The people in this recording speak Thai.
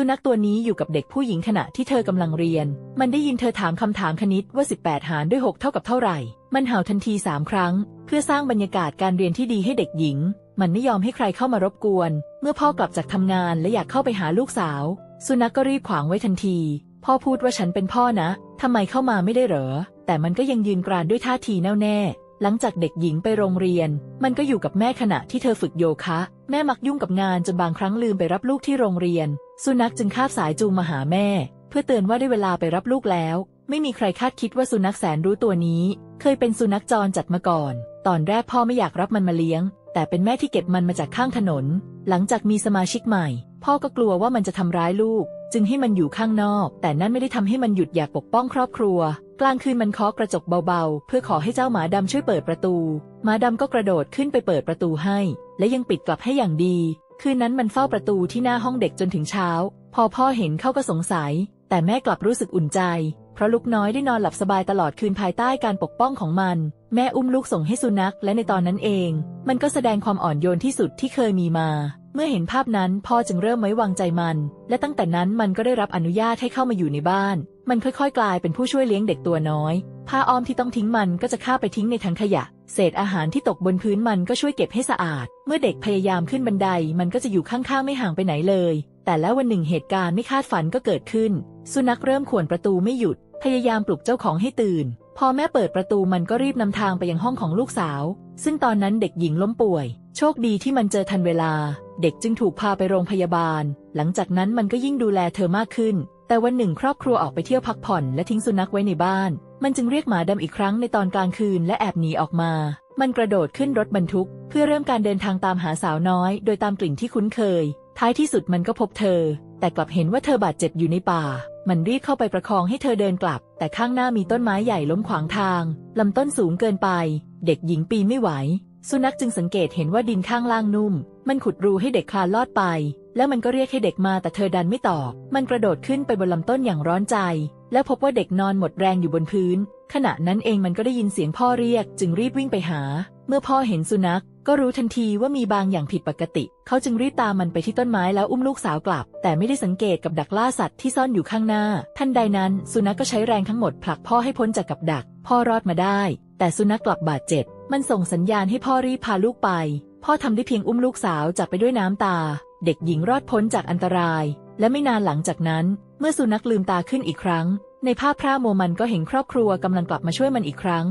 สุนัขตัวนี้อยู่กับเด็กผู้หญิงขณะที่เธอกำลังเรียน มันได้ยินเธอถามคำถามคณิตว่า 18 หารด้วย 6 เท่ากับเท่าไหร่ มันเห่าทันทีสามครั้ง เพื่อสร้างบรรยากาศการเรียนที่ดีให้เด็กหญิง มันไม่ยอมให้ใครเข้ามารบกวน เมื่อพ่อกลับจากทำงานและอยากเข้าไปหาลูกสาว สุนัขกก็รีบขวางไว้ทันที พ่อพูดว่าฉันเป็นพ่อนะทำไมเข้ามาไม่ได้เหรอ แต่มันก็ยังยืนกรานด้วยท่าทีแน่วแน่หลังจากเด็กหญิงไปโรงเรียน มันก็อยู่กับแม่ขณะที่เธอฝึกโยคะ แม่มักยุ่งกับงานจนบางครั้งลืมไปรับลูกที่โรงเรียน สุนัขจึงคาบสายจูงมาหาแม่ เพื่อเตือนว่าได้เวลาไปรับลูกแล้ว ไม่มีใครคาดคิดว่าสุนัขแสนรู้ตัวนี้ เคยเป็นสุนัขจรจัดมาก่อน ตอนแรกพ่อไม่อยากรับมันมาเลี้ยง แต่เป็นแม่ที่เก็บมันมาจากข้างถนน หลังจากมีสมาชิกใหม่ พ่อก็กลัวว่ามันจะทำร้ายลูก จึงให้มันอยู่ข้างนอก แต่นั่นไม่ได้ทำให้มันหยุดอยากปกป้องครอบครัว กลางคืนมันเคาะกระจกเบาๆ เพื่อขอให้เจ้าหมาดำช่วยเปิดประตูหมาดำก็กระโดดขึ้นไปเปิดประตูให้ และยังปิดกลับให้อย่างดี คืนนั้นมันเฝ้าประตูที่หน้าห้องเด็กจนถึงเช้า พอพ่อเห็นเขาก็สงสัย แต่แม่กลับรู้สึกอุ่นใจ เพราะลูกน้อยได้นอนหลับสบายตลอดคืนภายใต้การปกป้องของมัน แม่อุ้มลูกส่งให้สุนัข และในตอนนั้นเอง มันก็แสดงความอ่อนโยนที่สุดที่เคยมีมา เมื่อเห็นภาพนั้นพ่อจึงเริ่มไว้วางใจมัน และตั้งแต่นั้นมันก็ได้รับอนุญาตให้เข้ามาอยู่ในบ้าน มันค่อยๆ กลายเป็นผู้ช่วยเลี้ยงเด็กตัวน้อยผ้าอ้อมที่ต้องทิ้งมันก็จะฆ่าไปทิ้งในถังขยะ เศษอาหารที่ตกบนพื้นมันก็ช่วยเก็บให้สะอาด เมื่อเด็กพยายามขึ้นบันไดมันก็จะอยู่ข้างๆไม่ห่างไปไหนเลย แต่แล้ววันหนึ่งเหตุการณ์ไม่คาดฝันก็เกิดขึ้น สุนัขเริ่มข่วนประตูไม่หยุด พยายามปลุกเจ้าของให้ตื่น พอแม่เปิดประตูมันก็รีบนำทางไปยังห้องของลูกสาว ซึ่งตอนนั้นเด็กหญิงล้มป่วย โชคดีที่มันเจอทันเวลา เด็กจึงถูกพาไปโรงพยาบาล หลังจากนั้นมันก็ยิ่งดูแลเธอมากขึ้น แต่วันหนึ่งครอบครัวออกไปเที่ยวพักผ่อนและทิ้งสุนัขไว้ในบ้าน มันจึงเรียกหมาดำอีกครั้งในตอนกลางคืนและแอบหนีออกมา มันกระโดดขึ้นรถบรรทุก เพื่อเริ่มการเดินทางตามหาสาวน้อย โดยตามกลิ่นที่คุ้นเคย ท้ายที่สุดมันก็พบเธอ แต่กลับเห็นว่าเธอบาดเจ็บอยู่ในป่า มันรีบเข้าไปประคองให้เธอเดินกลับ แต่ข้างหน้ามีต้นไม้ใหญ่ล้มขวางทางลำต้นสูงเกินไป เด็กหญิงปีนไม่ไหว สุนัขจึงสังเกตเห็นว่าดินข้างล่างนุ่ม มันขุดรูให้เด็กคลานลอดไปแล้วมันก็เรียกให้เด็กมาแต่เธอดันไม่ตอบ มันกระโดดขึ้นไปบนลำต้นอย่างร้อนใจ แล้วพบว่าเด็กนอนหมดแรงอยู่บนพื้น ขณะนั้นเองมันก็ได้ยินเสียงพ่อเรียก จึงรีบวิ่งไปหา เมื่อพ่อเห็นสุนัข ก็รู้ทันทีว่ามีบางอย่างผิดปกติ เขาจึงรีบตามมันไปที่ต้นไม้แล้วอุ้มลูกสาวกลับ แต่ไม่ได้สังเกตกับดักล่าสัตว์ที่ซ่อนอยู่ข้างหน้า ทันใดนั้น สุนัขก็ใช้แรงทั้งหมดผลักพ่อให้พ้นจากกับดัก พ่อรอดมาได้ แต่สุนัขกลับบาดเจ็บ มันส่งสัญญาณให้พ่อรีบพาลูกไป พ่อทำได้เพียงอุ้มลูกสาวจับไปด้วยน้ำตา เด็กหญิงรอดพ้นจากอันตราย และไม่นานหลังจากนั้น เมื่อสุนัขลืมตาขึ้นอีกครั้ง ในภาพพระโมมันก็เห็นครอบครัวกำลังกลับมาช่วยมันอีกครั้ง